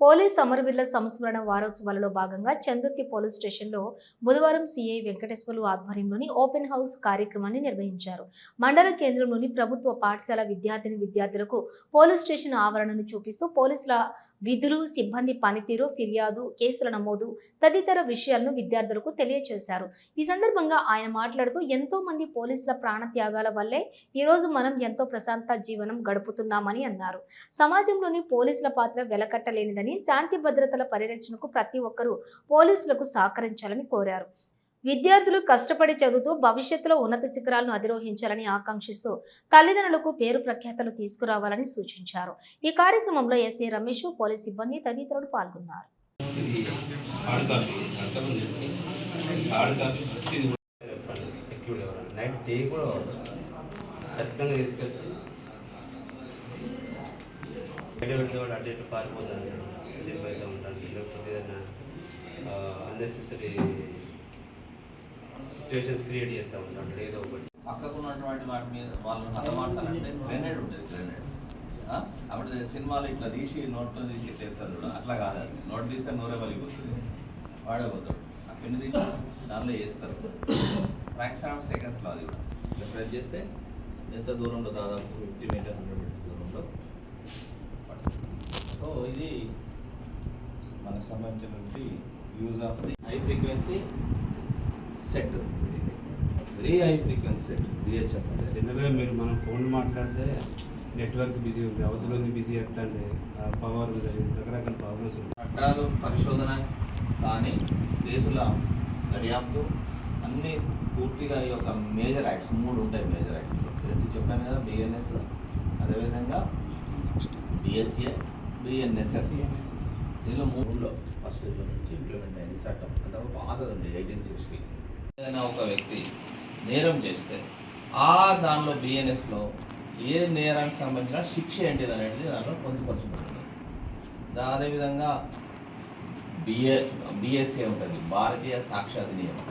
Police అమరవీరుల సంస్మరణ వారోత్సవాలలో భాగంగా చందుర్తి పోలీస్ స్టేషన్లో బుధవారం సిఐ వెంకటేశ్వర్లు ఆధ్వర్యంలోని ఓపెన్ హౌస్ కార్యక్రమాన్ని నిర్వహించారు. మండల కేంద్రంలోని ప్రభుత్వ పాఠశాల విద్యార్థిని విద్యార్థులకు పోలీస్ స్టేషన్ ఆవరణను చూపిస్తూ పోలీసుల విధులు సిబ్బంది పనితీరు ఫిర్యాదు కేసుల నమోదు తదితర విషయాలను విద్యార్థులకు తెలియజేశారు ఈ సందర్భంగా ఆయన మాట్లాడుతూ ఎంతో మంది పోలీసుల ప్రాణత్యాగాల వల్లే ఈరోజు మనం ఎంతో ప్రశాంత జీవనం గడుపుతున్నామని అన్నారు. సమాజంలోని పోలీసుల పాత్ర వెలకట్టలేనిదని శాంతి భద్రతల పరిరక్షణకు ప్రతి ఒక్కరూ పోలీసులకు సహకరించాలని కోరారు. విద్యార్థులు కష్టపడి చదువుతూ భవిష్యత్తులో ఉన్నత శిఖరాలను అధిరోహించాలని ఆకాంక్షిస్తూ తల్లిదండ్రులకు పేరు ప్రఖ్యాతలు తీసుకురావాలని సూచించారు. ఈ కార్యక్రమంలో ఎస్ఏ రమేష్ పోలీస్ సిబ్బంది తదితరులు పాల్గొన్నారు. అటు ఇటు లేకపోతే ఏదైనా అన్నెసెసరీ సిచ్యువేషన్స్ క్రియేట్ చేస్తూ ఉంటాడు ఏదో ఒకటి. పక్కకు ఉన్నటువంటి వాటి మీద వాళ్ళని హతమార్చాలంటే గ్రెనేడ్ ఉంటుంది గ్రెనేడ్ అప్పుడు సినిమాలు ఇట్లా తీసి నోట్లో తీసి ఇట్లా చూడు అట్లా కాదు నోట్ తీస్తే నూరే పలిగిపోతుంది వాడే పోతాడు. ఆ పిన్ తీసి దానిలో వేస్తారు. ఫ్రాక్షన్ ఆఫ్ సెకండ్స్లో అది కూడా. ప్రెస్ చేస్తే ఎంత దూరంలో దాదాపు ఫిఫ్టీ మీటర్ హండ్రెడ్ మీటర్ దూరంలో సో ఇది మనకు సంబంధించినటువంటి use of the high frequency set very high frequency set VHF అనేది జనరల్గా మీరు మనం ఫోన్ మాట్లాడితే నెట్వర్క్ బిజీ ఉంది అవతల ఉంది బిజీ ఎత్తండి పవర్ ఉంది రకరకాల ప్రాబ్లమ్స్ ఉంటాయి. చట్టాలు పరిశోధన కానీ కేసుల దర్యాప్తు అన్నీ పూర్తిగా ఈ యొక్క మేజర్ యాక్ట్స్ మూడు ఉంటాయి మేజర్ యాక్ట్స్ ఇది చెప్పాను కదా బిఎన్ఎస్ అదేవిధంగా బిఎస్ఏ బిఎన్ఎస్ఎస్ దీనిలో మూడులో ఫస్ట్ నుంచి ఇంప్లిమెంట్ అయింది చట్టం. అంటే పాతది ఉంది ఎయిటీన్ సిక్స్టీ ఏదైనా ఒక వ్యక్తి నేరం చేస్తే ఆ దానిలో బిఎన్ఎస్లో ఏ నేరానికి సంబంధించిన శిక్ష ఏంటిది అనేది దానిలో పొందుపరుచుకుంటుంది అదేవిధంగా బిఏ బిఎస్ఏ ఉంటుంది. భారతీయ సాక్ష్య అధినియమం